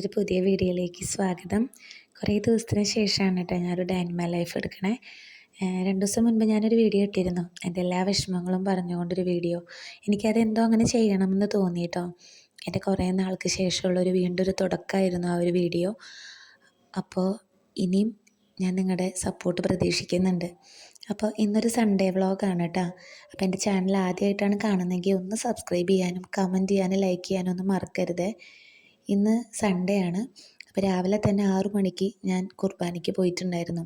ഒരു പുതിയ വീഡിയോയിലേക്ക് സ്വാഗതം. കുറേ ദിവസത്തിന് ശേഷമാണ് കേട്ടോ ഞാനൊരു ഡാനിമ ലൈഫ് എടുക്കണേ. രണ്ട് ദിവസം മുൻപ് ഞാനൊരു വീഡിയോ ഇട്ടിരുന്നു. എന്റെ എല്ലാ വിഷമങ്ങളും പറഞ്ഞുകൊണ്ടൊരു വീഡിയോ. എനിക്കതെന്തോ അങ്ങനെ ചെയ്യണമെന്ന് തോന്നി കേട്ടോ. എന്റെ കുറേ നാൾക്ക് ശേഷമുള്ളൊരു വീണ്ടും ഒരു തുടക്കമായിരുന്നു ആ ഒരു വീഡിയോ. അപ്പോൾ ഇനിയും ഞാൻ നിങ്ങളുടെ സപ്പോർട്ട് പ്രതീക്ഷിക്കുന്നുണ്ട്. അപ്പോൾ ഇന്നൊരു സൺഡേ വ്ളോഗാണ് കേട്ടോ. അപ്പോൾ എന്റെ ചാനൽ ആദ്യമായിട്ടാണ് കാണുന്നതെങ്കിൽ ഒന്ന് സബ്സ്ക്രൈബ് ചെയ്യാനും കമന്റ് ചെയ്യാനും ലൈക്ക് ചെയ്യാനും ഒന്നും മറക്കരുത്. ഇന്ന് സൺഡേ ആണ്. അപ്പോൾ രാവിലെ തന്നെ ആറു മണിക്ക് ഞാൻ കുർബാനയ്ക്ക് പോയിട്ടുണ്ടായിരുന്നു.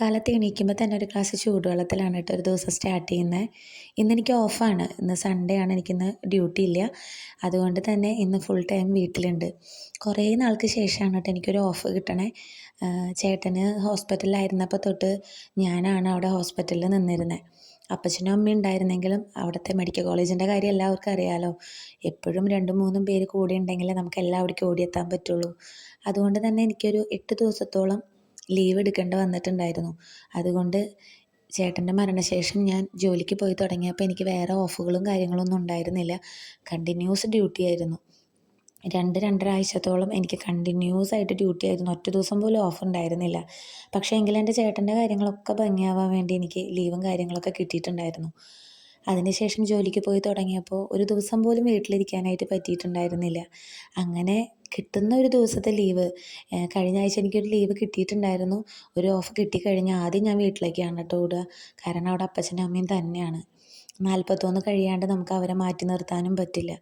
കാലത്ത് എണീക്കുമ്പോൾ തന്നെ ഒരു ക്ലാസ് ചൂടുവെള്ളത്തിലാണ് കേട്ടോ ഒരു ദിവസം സ്റ്റാർട്ട് ചെയ്യുന്നത് ഇന്ന് എനിക്ക് ഓഫാണ് ഇന്ന് സൺഡേ ആണ്. എനിക്കിന്ന് ഡ്യൂട്ടി ഇല്ല. അതുകൊണ്ട് തന്നെ ഇന്ന് ഫുൾ ടൈം വീട്ടിലുണ്ട്. കുറേ നാൾക്ക് ശേഷമാണ് കേട്ടോ എനിക്കൊരു ഓഫ് കിട്ടണേ. ചേട്ടന് ഹോസ്പിറ്റലിലായിരുന്നപ്പോൾ തൊട്ട് ഞാനാണ് അവിടെ ഹോസ്പിറ്റലിൽ നിന്നിരുന്നത് അപ്പച്ചനും അമ്മയും ഉണ്ടായിരുന്നെങ്കിലും അവിടുത്തെ മെഡിക്കൽ കോളേജിന്റെ കാര്യം എല്ലാവർക്കും അറിയാമല്ലോ എപ്പോഴും രണ്ടും മൂന്നും പേര് കൂടെ ഉണ്ടെങ്കിലേ നമുക്ക് എല്ലാവിടേക്കും ഓടിയെത്താൻ പറ്റുള്ളൂ. അതുകൊണ്ട് തന്നെ എനിക്കൊരു എട്ട് ദിവസത്തോളം ലീവ് എടുക്കേണ്ടി വന്നിട്ടുണ്ടായിരുന്നു. അതുകൊണ്ട് ചേട്ടന്റെ മരണശേഷം ഞാൻ ജോലിക്ക് പോയി തുടങ്ങിയപ്പോൾ എനിക്ക് വേറെ ഓഫുകളും കാര്യങ്ങളൊന്നും ഉണ്ടായിരുന്നില്ല. കണ്ടിന്യൂസ് ഡ്യൂട്ടി ആയിരുന്നു. രണ്ട് രണ്ടര ആഴ്ചത്തോളം എനിക്ക് കണ്ടിന്യൂസ് ആയിട്ട് ഡ്യൂട്ടി ആയിരുന്നു. ഒറ്റ ദിവസം പോലും ഓഫ് ഉണ്ടായിരുന്നില്ല. പക്ഷേ എങ്കിലും എന്റെ ചേട്ടന്റെ കാര്യങ്ങളൊക്കെ ഭംഗിയാവാൻ വേണ്ടി എനിക്ക് ലീവും കാര്യങ്ങളൊക്കെ കിട്ടിയിട്ടുണ്ടായിരുന്നു. അതിനുശേഷം ജോലിക്ക് പോയി തുടങ്ങിയപ്പോൾ ഒരു ദിവസം പോലും വീട്ടിലിരിക്കാനായിട്ട് പറ്റിയിട്ടുണ്ടായിരുന്നില്ല. അങ്ങനെ കിട്ടുന്ന ഒരു ദിവസത്തെ ലീവ് കഴിഞ്ഞ ആഴ്ച എനിക്കൊരു ലീവ് കിട്ടിയിട്ടുണ്ടായിരുന്നു. ഒരു ഓഫ് കിട്ടിക്കഴിഞ്ഞാൽ ആദ്യം ഞാൻ വീട്ടിലേക്കാണ് കേട്ടോ ഓടുക കാരണം അവിടെ അപ്പച്ചനും അമ്മയും തന്നെയാണ്. നാൽപ്പത്തൊന്ന് കഴിയാണ്ട് നമുക്ക് അവരെ മാറ്റി നിർത്താനും പറ്റില്ല.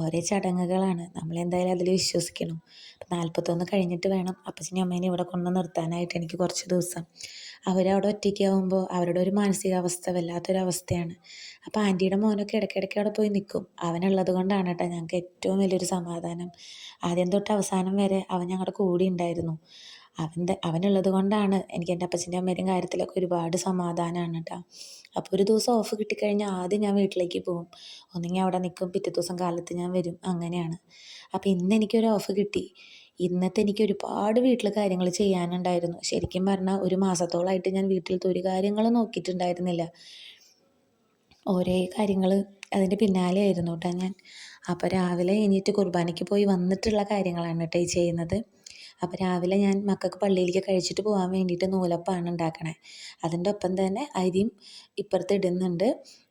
ഓരോ ചടങ്ങുകളാണ്. നമ്മൾ എന്തായാലും അതിൽ വിശ്വസിക്കണം. അപ്പം നാൽപ്പത്തൊന്ന് കഴിഞ്ഞിട്ട് വേണം അപ്പച്ചനും അമ്മേനെ ഇവിടെ കൊണ്ട് നിർത്താനായിട്ട് എനിക്ക് കുറച്ച് ദിവസം. അവരവിടെ ഒറ്റയ്ക്കാവുമ്പോൾ അവരുടെ ഒരു മാനസികാവസ്ഥ വല്ലാത്തൊരവസ്ഥയാണ്. അപ്പോൾ ആന്റിയുടെ മോനൊക്കെ ഇടയ്ക്കിടയ്ക്ക് അവിടെ പോയി നിൽക്കും. അവനുള്ളത് കൊണ്ടാണ് കേട്ടോ ഞങ്ങൾക്ക് ഏറ്റവും വലിയൊരു സമാധാനം. ആദ്യം തൊട്ട് അവസാനം വരെ അവൻ ഞങ്ങളുടെ കൂടെ ഉണ്ടായിരുന്നു. അവന്റെ അവനുള്ളത് കൊണ്ടാണ് എനിക്ക് എന്റെ അപ്പച്ചന്റെ അമ്മേന്റെയും കാര്യത്തിലൊക്കെ ഒരുപാട് സമാധാനമാണ് കേട്ടോ അപ്പോൾ ഒരു ദിവസം ഓഫ് കിട്ടിക്കഴിഞ്ഞാൽ ആദ്യം ഞാൻ വീട്ടിലേക്ക് പോകും. ഒന്നെങ്കിൽ അവിടെ നിൽക്കും പിറ്റേ ദിവസം കാലത്ത് ഞാൻ വരും. അങ്ങനെയാണ്. അപ്പോൾ ഇന്ന് എനിക്കൊരു ഓഫ് കിട്ടി. ഇന്നത്തെ എനിക്ക് ഒരുപാട് വീട്ടിൽ കാര്യങ്ങൾ ചെയ്യാനുണ്ടായിരുന്നു. ശരിക്കും പറഞ്ഞാൽ ഒരു മാസത്തോളമായിട്ട് ഞാൻ വീട്ടിലത്തെ ഒരു കാര്യങ്ങൾ നോക്കിയിട്ടുണ്ടായിരുന്നില്ല. ഓരോ കാര്യങ്ങൾ അതിന്റെ പിന്നാലെ ആയിരുന്നു കേട്ടോ ഞാൻ. അപ്പോൾ രാവിലെ എണീറ്റ് കുർബാനയ്ക്ക് പോയി വന്നിട്ടുള്ള കാര്യങ്ങളാണ് കേട്ടോ ഈ ചെയ്യുന്നത്. അപ്പോൾ രാവിലെ ഞാൻ മക്കൾക്ക് പള്ളിയിലേക്ക് കഴിച്ചിട്ട് പോകാൻ വേണ്ടിയിട്ട് നൂലപ്പമാണ് ഉണ്ടാക്കണേ. അതിന്റെ ഒപ്പം തന്നെ അരിയും ഇപ്പുറത്ത് ഇടുന്നുണ്ട്.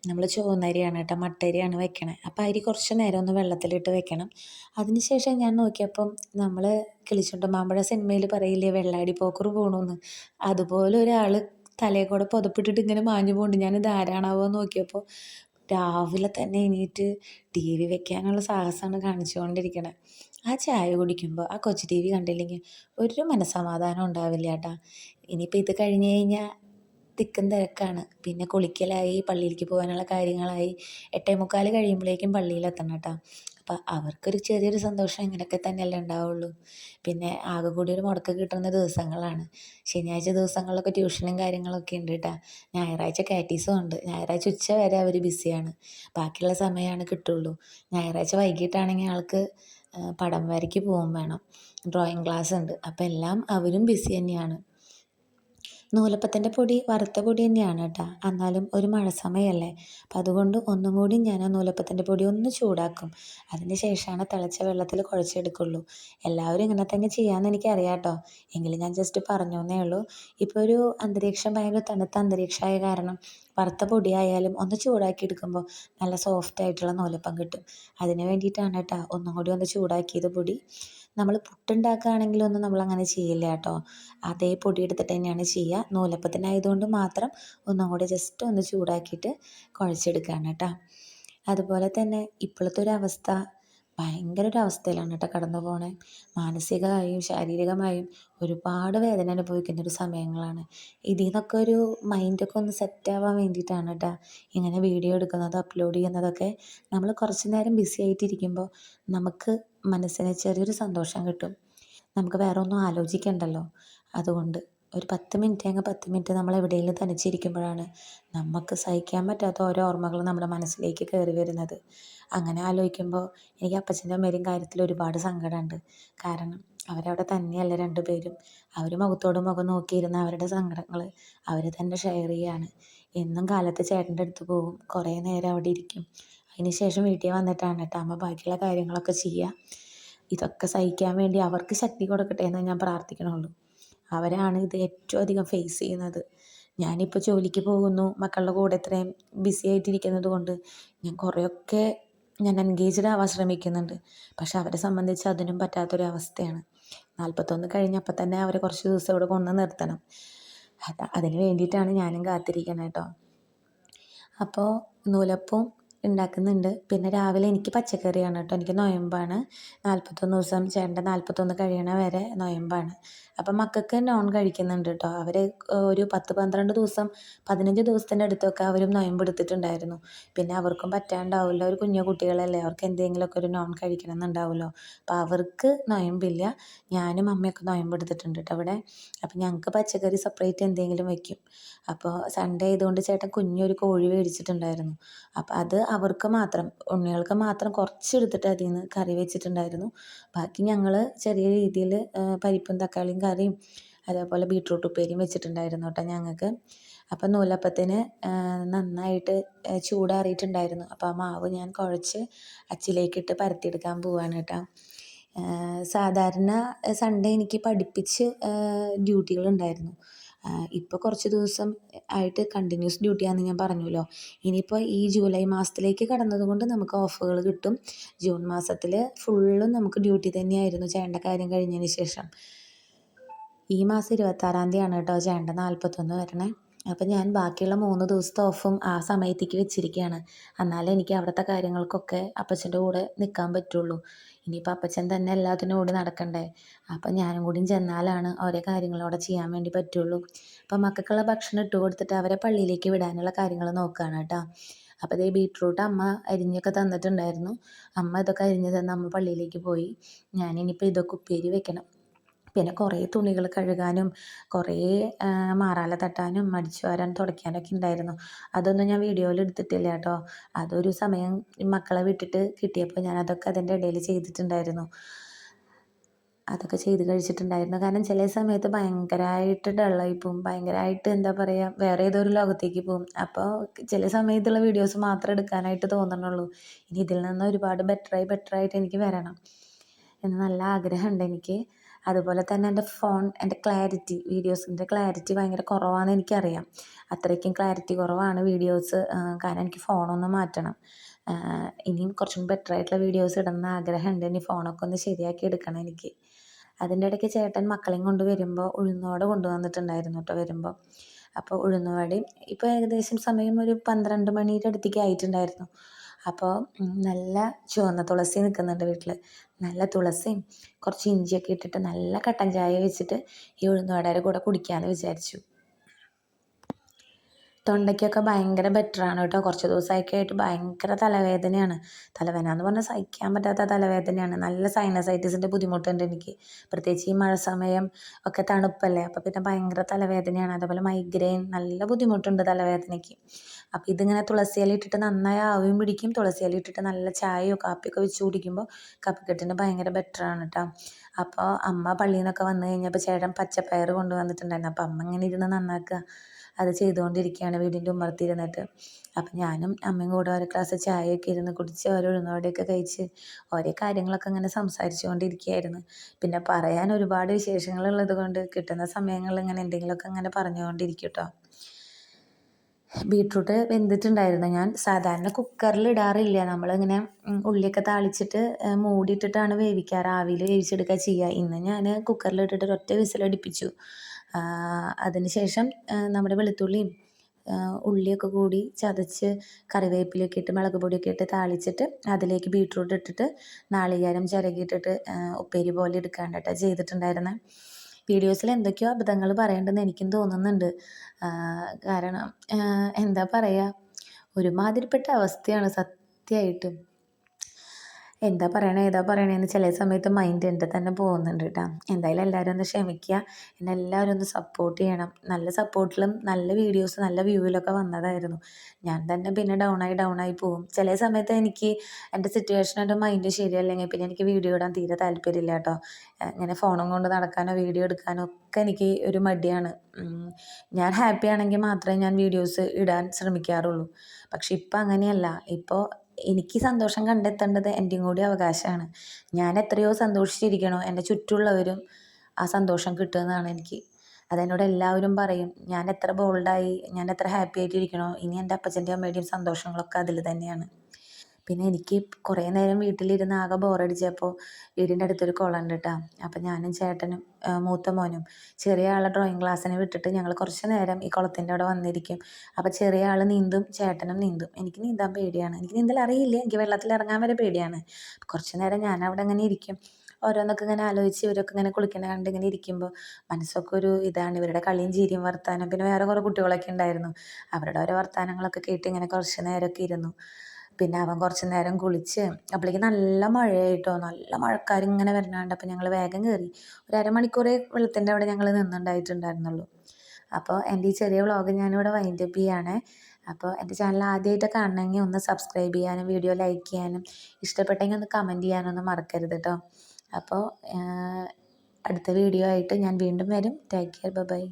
നമ്മൾ ചുവന്നരിയാണ് കേട്ടോ മട്ടരിയാണ് വെക്കണേ. അപ്പോൾ അരി കുറച്ച് നേരം ഒന്ന് വെള്ളത്തിലിട്ട് വെക്കണം. അതിന് ശേഷം ഞാൻ നോക്കിയപ്പം നമ്മൾ കിളിച്ചുണ്ട് മാമ്പഴ സിനിമയിൽ പറയില്ലേ വെള്ളാടി പോക്കറ് പോകണമെന്ന് അതുപോലെ ഒരാൾ തലയിൽ കൂടെ പുതപ്പിട്ടിട്ട് ഇങ്ങനെ മാഞ്ഞു പോകുന്നുണ്ട് ഞാനിത് ആരാണാവോ നോക്കിയപ്പോൾ രാവിലെ തന്നെ എണീറ്റ് ടി വി വെക്കാനുള്ള സാഹസമാണ് കാണിച്ചുകൊണ്ടിരിക്കണത് ആ ചായ കുടിക്കുമ്പോൾ ആ കൊച്ചു ടി വി കണ്ടില്ലെങ്കിൽ ഒരു മനസ്സമാധാനം ഉണ്ടാവില്ല ചേട്ടാ ഇനിയിപ്പോൾ ഇത് കഴിഞ്ഞ് കഴിഞ്ഞാൽ തിക്കും തിരക്കാണ്. പിന്നെ കുളിക്കലായി പള്ളിയിലേക്ക് പോകാനുള്ള കാര്യങ്ങളായി. എട്ടേ മുക്കാൽ കഴിയുമ്പോഴേക്കും പള്ളിയിലെത്തണം കേട്ടോ അപ്പം അവർക്കൊരു ചെറിയൊരു സന്തോഷം ഇങ്ങനെയൊക്കെ തന്നെയല്ലേ ഉണ്ടാവുള്ളൂ. പിന്നെ ആകെ കൂടി ഒരു മുടക്ക് കിട്ടുന്ന ദിവസങ്ങളാണ്. ശനിയാഴ്ച ദിവസങ്ങളിലൊക്കെ ട്യൂഷനും കാര്യങ്ങളൊക്കെ ഉണ്ട് കേട്ടോ ഞായറാഴ്ച കാറ്റീസും ഉണ്ട്. ഞായറാഴ്ച ഉച്ച വരെ അവർ ബിസിയാണ്. ബാക്കിയുള്ള സമയമാണ് കിട്ടുള്ളൂ. ഞായറാഴ്ച വൈകിട്ടാണെങ്കിൽ ആൾക്ക് പടം വരയ്ക്ക് പോകും വേണം. ഡ്രോയിങ് ക്ലാസ് ഉണ്ട്. അപ്പം എല്ലാം അവരും ബിസി തന്നെയാണ്. നൂലപ്പത്തിന്റെ പൊടി വറുത്ത പൊടി തന്നെയാണ് കേട്ടോ. എന്നാലും ഒരു മഴ സമയമല്ലേ അപ്പം അതുകൊണ്ട് ഒന്നും കൂടി ഞാൻ ആ നൂലപ്പത്തിന്റെ പൊടി ഒന്ന് ചൂടാക്കും. അതിന് ശേഷമാണ് തിളച്ച വെള്ളത്തിൽ കുഴച്ചെടുക്കുള്ളൂ. എല്ലാവരും ഇങ്ങനെ തന്നെ ചെയ്യാമെന്ന് എനിക്കറിയാം കേട്ടോ എങ്കിലും ഞാൻ ജസ്റ്റ് പറഞ്ഞു എന്നേ ഉള്ളൂ. ഇപ്പോൾ ഒരു അന്തരീക്ഷം ഭയങ്കര തണുത്ത അന്തരീക്ഷമായ കാരണം വറുത്ത പൊടിയായാലും ഒന്ന് ചൂടാക്കി എടുക്കുമ്പോൾ നല്ല സോഫ്റ്റ് ആയിട്ടുള്ള നൂലപ്പം കിട്ടും. അതിന് വേണ്ടിയിട്ടാണ് കേട്ടോ ഒന്നും കൂടി ഒന്ന് ചൂടാക്കിയത് പൊടി. നമ്മൾ പുട്ടുണ്ടാക്കുകയാണെങ്കിലൊന്നും നമ്മളങ്ങനെ ചെയ്യില്ല കേട്ടോ. അതേ പൊടി എടുത്തിട്ട് തന്നെയാണ് ചെയ്യുക. നൂലപ്പത്തിനായതുകൊണ്ട് മാത്രം ഒന്നും കൂടി ജസ്റ്റ് ഒന്ന് ചൂടാക്കിയിട്ട് കുഴച്ചെടുക്കുകയാണ് കേട്ടോ. അതുപോലെ തന്നെ ഇപ്പോഴത്തെ ഒരു അവസ്ഥ ഭയങ്കര ഒരു അവസ്ഥയിലാണ് കേട്ടോ കടന്നു പോണേ. മാനസികമായും ശാരീരികമായും ഒരുപാട് വേദന അനുഭവിക്കുന്ന ഒരു സമയങ്ങളാണ്. ഇതിൽ നിന്നൊക്കെ ഒരു മൈൻഡൊക്കെ ഒന്ന് സെറ്റാവാൻ വേണ്ടിയിട്ടാണ് കേട്ടോ ഇങ്ങനെ വീഡിയോ എടുക്കുന്നത് അപ്ലോഡ് ചെയ്യുന്നതൊക്കെ. നമ്മൾ കുറച്ച് നേരം ബിസി ആയിട്ടിരിക്കുമ്പോൾ നമുക്ക് മനസ്സിന് ചെറിയൊരു സന്തോഷം കിട്ടും. നമുക്ക് വേറെ ഒന്നും ആലോചിക്കണ്ടല്ലോ. അതുകൊണ്ട് ഒരു പത്ത് മിനിറ്റ് അങ്ങ് പത്ത് മിനിറ്റ് നമ്മൾ എവിടെയെങ്കിലും തനിച്ചിരിക്കുമ്പോഴാണ് നമുക്ക് സഹിക്കാൻ പറ്റാത്ത ഓരോ ഓർമ്മകൾ നമ്മുടെ മനസ്സിലേക്ക് കയറി വരുന്നത്. അങ്ങനെ ആലോചിക്കുമ്പോൾ എനിക്ക് അപ്പച്ചന്റെ അമ്മയും കാര്യത്തിൽ ഒരുപാട് സങ്കടമുണ്ട്. കാരണം അവരവിടെ തന്നെയല്ല രണ്ടുപേരും അവർ മുഖത്തോട് മുഖം നോക്കിയിരുന്ന അവരുടെ സങ്കടങ്ങൾ അവർ തന്നെ ഷെയർ ചെയ്യാണ്. എന്നും കാലത്ത് ചേട്ടന്റെ അടുത്ത് പോകും. കുറേ നേരം അവിടെ ഇരിക്കും. അതിന് ശേഷം വീട്ടിൽ വന്നിട്ടാണ് കേട്ടോ അമ്മ ബാക്കിയുള്ള കാര്യങ്ങളൊക്കെ ചെയ്യുക. ഇതൊക്കെ സഹിക്കാൻ വേണ്ടി അവർക്ക് ശക്തി കൊടുക്കട്ടെ എന്ന് ഞാൻ പ്രാർത്ഥിക്കണുള്ളൂ. അവരാണ് ഇത് ഏറ്റവും അധികം ഫേസ് ചെയ്യുന്നത്. ഞാനിപ്പോൾ ജോലിക്ക് പോകുന്നു. മക്കളുടെ കൂടെ ഇത്രയും ബിസി ആയിട്ടിരിക്കുന്നത് കൊണ്ട് ഞാൻ കുറേയൊക്കെ ഞാൻ എൻഗേജ്ഡ് ആവാൻ ശ്രമിക്കുന്നുണ്ട്. പക്ഷെ അവരെ സംബന്ധിച്ച് അതിനും പറ്റാത്തൊരവസ്ഥയാണ്. നാൽപ്പത്തൊന്ന് കഴിഞ്ഞപ്പോൾ തന്നെ അവരെ കുറച്ച് ദിവസം ഇവിടെ കൊണ്ട് നിർത്തണം. അതിന് വേണ്ടിയിട്ടാണ് ഞാനും കാത്തിരിക്കുന്നത് കേട്ടോ അപ്പോൾ നൂലപ്പവും ഉണ്ടാക്കുന്നുണ്ട്. പിന്നെ രാവിലെ എനിക്ക് പച്ചക്കറിയാണ് കേട്ടോ. എനിക്ക് നൊയമ്പാണ്. നാൽപ്പത്തൊന്ന് ദിവസം ചേട്ടന്റെ നാൽപ്പത്തൊന്ന് കഴിയണ വരെ നൊയമ്പാണ്. അപ്പം മക്കൾക്ക് നോൺ കഴിക്കുന്നുണ്ട് കേട്ടോ. അവർ ഒരു പത്ത് പന്ത്രണ്ട് ദിവസം പതിനഞ്ച് ദിവസത്തിന്റെ അടുത്തൊക്കെ അവരും നൊയമ്പെടുത്തിട്ടുണ്ടായിരുന്നു പിന്നെ അവർക്കും പറ്റാണ്ടാവില്ല ഒരു കുഞ്ഞു കുട്ടികളല്ലേ. അവർക്ക് എന്തെങ്കിലുമൊക്കെ ഒരു നോൺ കഴിക്കണം എന്നുണ്ടാവുമല്ലോ അപ്പോൾ അവർക്ക് നൊയമ്പില്ല. ഞാനും അമ്മയൊക്കെ നൊയമ്പെടുത്തിട്ടുണ്ട് കേട്ടോ അവിടെ അപ്പം ഞങ്ങൾക്ക് പച്ചക്കറി സെപ്പറേറ്റ് എന്തെങ്കിലും വയ്ക്കും അപ്പോൾ സൺഡേ ആയതുകൊണ്ട് ചേട്ടൻ കുഞ്ഞൊരു കോഴി മേടിച്ചിട്ടുണ്ടായിരുന്നു. അപ്പോൾ അത് അവർക്ക് മാത്രം ഉണ്ണികൾക്ക് മാത്രം കുറച്ച് എടുത്തിട്ട് അതിൽ നിന്ന് കറി വെച്ചിട്ടുണ്ടായിരുന്നു. ബാക്കി ഞങ്ങൾ ചെറിയ രീതിയിൽ പരിപ്പും തക്കാളിയും കറിയും അതേപോലെ ബീട്രൂട്ട് ഉപ്പേരിയും വെച്ചിട്ടുണ്ടായിരുന്നു കേട്ടോ ഞങ്ങൾക്ക് അപ്പം നൂലപ്പത്തിന് നന്നായിട്ട് ചൂടാറിയിട്ടുണ്ടായിരുന്നു. അപ്പോൾ ആ മാവ് ഞാൻ കുഴച്ച് അച്ചിലേക്കിട്ട് പരത്തിയെടുക്കാൻ പോവാണ് കേട്ടോ. സാധാരണ സൺഡേ എനിക്ക് പഠിപ്പിച്ച് ഡ്യൂട്ടികളുണ്ടായിരുന്നു. ഇപ്പോൾ കുറച്ച് ദിവസം ആയിട്ട് കണ്ടിന്യൂസ് ഡ്യൂട്ടിയാണെന്ന് ഞാൻ പറഞ്ഞല്ലോ. ഇനിയിപ്പോൾ ഈ ജൂലൈ മാസത്തിലേക്ക് കടന്നതുകൊണ്ട് നമുക്ക് ഓഫുകൾ കിട്ടും. ജൂൺ മാസത്തിൽ ഫുള്ളും നമുക്ക് ഡ്യൂട്ടി തന്നെയായിരുന്നു ചെയ്യേണ്ട കാര്യം കഴിഞ്ഞതിന് ശേഷം. ഈ മാസം ഇരുപത്താറാം തീയതിയാണ് കേട്ടോ ചേണ്ട നാൽപ്പത്തൊന്ന് വരണേ. അപ്പം ഞാൻ ബാക്കിയുള്ള മൂന്ന് ദിവസത്തെ ഓഫും ആ സമയത്തേക്ക് വെച്ചിരിക്കുകയാണ് എന്നാലേ എനിക്ക് അവിടുത്തെ കാര്യങ്ങൾക്കൊക്കെ അപ്പച്ചന്റെ കൂടെ നിൽക്കാൻ പറ്റുള്ളൂ. ഇനിയിപ്പോൾ അപ്പച്ചൻ തന്നെ എല്ലാത്തിനും ഓടി നടക്കണ്ടേ? അപ്പം ഞാനും കൂടിയും ചെന്നാലാണ് ഓരോ കാര്യങ്ങളോടെ ചെയ്യാൻ വേണ്ടി പറ്റുള്ളൂ. അപ്പം മക്കൾക്കുള്ള ഭക്ഷണം ഇട്ട് കൊടുത്തിട്ട് അവരെ പള്ളിയിലേക്ക് വിടാനുള്ള കാര്യങ്ങൾ നോക്കുകയാണ് കേട്ടോ. അപ്പോൾ ഇതേ ബീട്രൂട്ട് അമ്മ അരിഞ്ഞൊക്കെ തന്നിട്ടുണ്ടായിരുന്നു. അമ്മ ഇതൊക്കെ അരിഞ്ഞ് തന്ന് അമ്മ പള്ളിയിലേക്ക് പോയി. ഞാനിനിയിപ്പോൾ ഇതൊക്കെ ഉപ്പേരി വെക്കണം. പിന്നെ കുറേ തുണികൾ കഴുകാനും കുറേ മാറാല തട്ടാനും അടിച്ചു വാരാൻ തുടയ്ക്കാനൊക്കെ ഉണ്ടായിരുന്നു. അതൊന്നും ഞാൻ വീഡിയോയിൽ എടുത്തിട്ടില്ല കേട്ടോ. അതൊരു സമയം മക്കളെ വിട്ടിട്ട് കിട്ടിയപ്പോൾ ഞാൻ അതൊക്കെ അതിന്റെ ഇടയിൽ ചെയ്തിട്ടുണ്ടായിരുന്നു. അതൊക്കെ ചെയ്ത് കഴിച്ചിട്ടുണ്ടായിരുന്നു. കാരണം ചില സമയത്ത് ഭയങ്കരമായിട്ട് ഡള്ളായി പോവും. ഭയങ്കരമായിട്ട് എന്താ പറയുക വേറെ ഏതോ ഒരു ലോകത്തേക്ക് പോവും. അപ്പോൾ ചില സമയത്തുള്ള വീഡിയോസ് മാത്രം എടുക്കാനായിട്ട് തോന്നണുള്ളൂ. ഇനി ഇതിൽ നിന്ന് ഒരുപാട് ബെറ്ററായി ബെറ്ററായിട്ട് എനിക്ക് വരണം എന്ന് നല്ല ആഗ്രഹമുണ്ട് എനിക്ക്. അതുപോലെ തന്നെ എന്റെ ഫോൺ എന്റെ ക്ലാരിറ്റി വീഡിയോസിന്റെ ക്ലാരിറ്റി ഭയങ്കര കുറവാണെന്ന് എനിക്കറിയാം. അത്രയ്ക്കും ക്ലാരിറ്റി കുറവാണ് വീഡിയോസ് കാരണം എനിക്ക് ഫോണൊന്ന് മാറ്റണം. ഇനിയും കുറച്ചും ബെറ്റർ ആയിട്ടുള്ള വീഡിയോസ് ഇടണമെന്ന് ആഗ്രഹമുണ്ട്. ഇനി ഫോണൊക്കെ ഒന്ന് ശരിയാക്കി എടുക്കണം എനിക്ക്. അതിന്റെ ഇടയ്ക്ക് ചേട്ടൻ മക്കളെയും കൊണ്ട് വരുമ്പോൾ ഉഴുന്നോടെ കൊണ്ടുവന്നിട്ടുണ്ടായിരുന്നു കേട്ടോ വരുമ്പോൾ. അപ്പോൾ ഉഴുന്നുവടയും ഇപ്പോൾ ഏകദേശം സമയം ഒരു പന്ത്രണ്ട് മണിയുടെ അടുത്തേക്ക് ആയിട്ടുണ്ടായിരുന്നു. അപ്പോൾ നല്ല ചുവന്ന തുളസി നിൽക്കുന്നുണ്ട് വീട്ടിൽ നല്ല തുളസിയും കുറച്ച് ഇഞ്ചിയൊക്കെ ഇട്ടിട്ട് നല്ല കട്ടൻ ചായ വെച്ചിട്ട് ഈ ഉഴുന്നുവടയുടെ കൂടെ കുടിക്കാമെന്ന് വിചാരിച്ചു. തൊണ്ടയ്ക്കൊക്കെ ഭയങ്കര ബെറ്ററാണ് കേട്ടോ. കുറച്ച് ദിവസമൊക്കെ ആയിട്ട് ഭയങ്കര തലവേദനയാണ്. തലവേദന എന്ന് പറഞ്ഞാൽ സഹിക്കാൻ പറ്റാത്ത തലവേദനയാണ്. നല്ല സൈനസൈറ്റിസിന്റെ ബുദ്ധിമുട്ടുണ്ട് എനിക്ക്. പ്രത്യേകിച്ച് ഈ മഴ സമയം ഒക്കെ തണുപ്പല്ലേ? അപ്പോൾ പിന്നെ ഭയങ്കര തലവേദനയാണ്. അതേപോലെ മൈഗ്രെയിൻ നല്ല ബുദ്ധിമുട്ടുണ്ട് തലവേദനയ്ക്ക്. അപ്പോൾ ഇതിങ്ങനെ തുളസി ഇട്ടിട്ട് നന്നായി ആവിയും പിടിക്കും. തുളസി ഇട്ടിട്ട് നല്ല ചായയോ കാപ്പിയൊക്കെ വെച്ച് കുടിക്കുമ്പോൾ കഫക്കെട്ടിന് ഭയങ്കര ബെറ്ററാണ് കേട്ടോ അപ്പോൾ അമ്മ പള്ളിയിൽ നിന്നൊക്കെ വന്നു കഴിഞ്ഞപ്പോൾ ചേട്ടൻ പച്ചപ്പയർ കൊണ്ടുവന്നിട്ടുണ്ടായിരുന്നു. അപ്പോൾ അമ്മ ഇങ്ങനെ ഇരുന്ന് നന്നാക്കുക അത് ചെയ്തുകൊണ്ടിരിക്കുകയാണ് വീടിന്റെ ഉമ്മർത്തിരുന്നിട്ട് അപ്പം ഞാനും അമ്മയും കൂടെ ഒരു ഗ്ലാസ് ചായയൊക്കെ ഇരുന്ന് കുടിച്ച് ഓരോ ഉഴുന്നോടെയൊക്കെ കഴിച്ച് ഓരോ കാര്യങ്ങളൊക്കെ അങ്ങനെ സംസാരിച്ചു കൊണ്ടിരിക്കുകയായിരുന്നു പിന്നെ പറയാൻ ഒരുപാട് വിശേഷങ്ങളുള്ളത് കൊണ്ട് കിട്ടുന്ന സമയങ്ങളിൽ ഇങ്ങനെ എന്തെങ്കിലുമൊക്കെ അങ്ങനെ പറഞ്ഞുകൊണ്ടിരിക്കും കേട്ടോ ബീട്രൂട്ട് വെന്തിട്ടുണ്ടായിരുന്നു. ഞാൻ സാധാരണ കുക്കറിൽ ഇടാറില്ല. നമ്മളിങ്ങനെ ഉള്ളിയൊക്കെ താളിച്ചിട്ട് മൂടിയിട്ടിട്ടാണ് വേവിക്കാറ്. ആവിയിൽ വേവിച്ചെടുക്കുക ചെയ്യുക ഇന്ന് ഞാൻ കുക്കറിൽ ഇട്ടിട്ട് ഒറ്റ വിസിലടിപ്പിച്ചു. അതിനുശേഷം നമ്മുടെ വെളുത്തുള്ളിയും ഉള്ളിയൊക്കെ കൂടി ചതച്ച് കറിവേപ്പിലൊക്കെ ഇട്ട് മുളക് പൊടിയൊക്കെ ഇട്ട് താളിച്ചിട്ട് അതിലേക്ക് ബീട്രൂട്ട് ഇട്ടിട്ട് നാളികേരം ചിരകിയിട്ടിട്ട് ഉപ്പേരി പോലെ എടുക്കാണ്ട് കേട്ടോ ചെയ്തിട്ടുണ്ടായിരുന്നത് വീഡിയോസിൽ എന്തൊക്കെയോ അബദ്ധങ്ങൾ പറയേണ്ടെന്ന് എനിക്കും തോന്നുന്നുണ്ട്. കാരണം എന്താ പറയുക ഒരുമാതിരിപ്പെട്ട അവസ്ഥയാണ് സത്യമായിട്ടും എന്താ പറയണേ ഏതാ പറയണേന്ന് ചില സമയത്ത് മൈൻഡ് എന്റെ തന്നെ പോകുന്നുണ്ട് കേട്ടോ എന്തായാലും എല്ലാവരും ഒന്ന് ക്ഷമിക്കുക. എന്നെ എല്ലാവരും ഒന്ന് സപ്പോർട്ട് ചെയ്യണം. നല്ല സപ്പോർട്ടിലും നല്ല വീഡിയോസ് നല്ല വ്യൂവിലൊക്കെ വന്നതായിരുന്നു. ഞാൻ തന്നെ പിന്നെ ഡൗൺ ആയി പോകും ചില സമയത്ത് എനിക്ക് എന്റെ സിറ്റുവേഷൻ എന്റെ മൈൻഡ് ശരിയല്ലെങ്കിൽ പിന്നെ എനിക്ക് വീഡിയോ ഇടാൻ തീരെ താല്പര്യമില്ല കേട്ടോ ഇങ്ങനെ ഫോണും കൊണ്ട് നടക്കാനോ വീഡിയോ എടുക്കാനോ ഒക്കെ എനിക്ക് ഒരു മടിയാണ്. ഞാൻ ഹാപ്പി ആണെങ്കിൽ മാത്രമേ ഞാൻ വീഡിയോസ് ഇടാൻ ശ്രമിക്കാറുള്ളൂ. പക്ഷെ ഇപ്പം അങ്ങനെയല്ല. ഇപ്പോൾ എനിക്ക് സന്തോഷം കണ്ടെത്തേണ്ടത് എന്റെയും കൂടി അവകാശമാണ്. ഞാൻ എത്രയോ സന്തോഷിച്ചിരിക്കണോ. എന്റെ ചുറ്റുമുള്ളവരും ആ സന്തോഷം കിട്ടുമെന്നാണ് എനിക്ക്. അതെന്നോട് എല്ലാവരും പറയും. ഞാൻ എത്ര ബോൾഡായി ഞാൻ എത്ര ഹാപ്പി ആയിട്ടിരിക്കണോ. ഇനി എന്റെ അപ്പച്ചന്റെയും അമ്മയുടെയും സന്തോഷങ്ങളൊക്കെ അതിൽ തന്നെയാണ്. പിന്നെ എനിക്ക് കുറേ നേരം വീട്ടിലിരുന്ന് ആകെ ബോറടിച്ചപ്പോൾ വീടിന്റെ അടുത്തൊരു കുളമുണ്ട് കേട്ടോ അപ്പം ഞാനും ചേട്ടനും മൂത്ത മോനും ചെറിയ ആളെ ഡ്രോയിങ് ക്ലാസ്സിന് വിട്ടിട്ട് ഞങ്ങൾ കുറച്ച് നേരം ഈ കുളത്തിന്റെ അവിടെ വന്നിരിക്കും. അപ്പം ചെറിയ ആൾ നീന്തും ചേട്ടനും നീന്തും. എനിക്ക് നീന്താൻ പേടിയാണ്. എനിക്ക് നീന്തൽ അറിയില്ല. എനിക്ക് വെള്ളത്തിൽ ഇറങ്ങാൻ വരെ പേടിയാണ്. കുറച്ച് നേരം ഞാൻ അവിടെ അങ്ങനെ ഇരിക്കും. ഓരോന്നൊക്കെ ഇങ്ങനെ ആലോചിച്ച് ഇവരൊക്കെ ഇങ്ങനെ കുളിക്കണ കണ്ട് ഇങ്ങനെ ഇരിക്കുമ്പോൾ മനസ്സൊക്കെ ഒരു ഇതാണ്. ഇവരുടെ കളിയും ചിരിയും വർത്താനം. പിന്നെ വേറെ കുറേ കുട്ടികളൊക്കെ ഉണ്ടായിരുന്നു. അവരുടെ ഓരോ വർത്താനങ്ങളൊക്കെ കേട്ട് ഇങ്ങനെ കുറച്ച് നേരമൊക്കെ ഇരുന്നു. പിന്നെ അവൻ കുറച്ച് നേരം കുളിച്ച് അപ്പോഴേക്ക് നല്ല മഴയായിട്ടോ നല്ല മഴക്കാരിങ്ങനെ വരണുണ്ട്. അപ്പോൾ ഞങ്ങൾ വേഗം കയറി ഒരു അരമണിക്കൂറേ വെള്ളത്തിന്റെ അവിടെ ഞങ്ങൾ നിന്നുണ്ടായിട്ടുണ്ടായിരുന്നുള്ളൂ. അപ്പോൾ എന്റെ ഈ ചെറിയ വ്ളോഗ് ഞാനിവിടെ വൈൻഡപ്പ് ചെയ്യാണ്. അപ്പോൾ എന്റെ ചാനൽ ആദ്യമായിട്ട് കാണണമെങ്കിൽ ഒന്ന് സബ്സ്ക്രൈബ് ചെയ്യാനും വീഡിയോ ലൈക്ക് ചെയ്യാനും ഇഷ്ടപ്പെട്ടെങ്കിൽ ഒന്ന് കമന്റ് ചെയ്യാനൊന്നും മറക്കരുത് കേട്ടോ അപ്പോൾ അടുത്ത വീഡിയോ ആയിട്ട് ഞാൻ വീണ്ടും വരും. Take care bye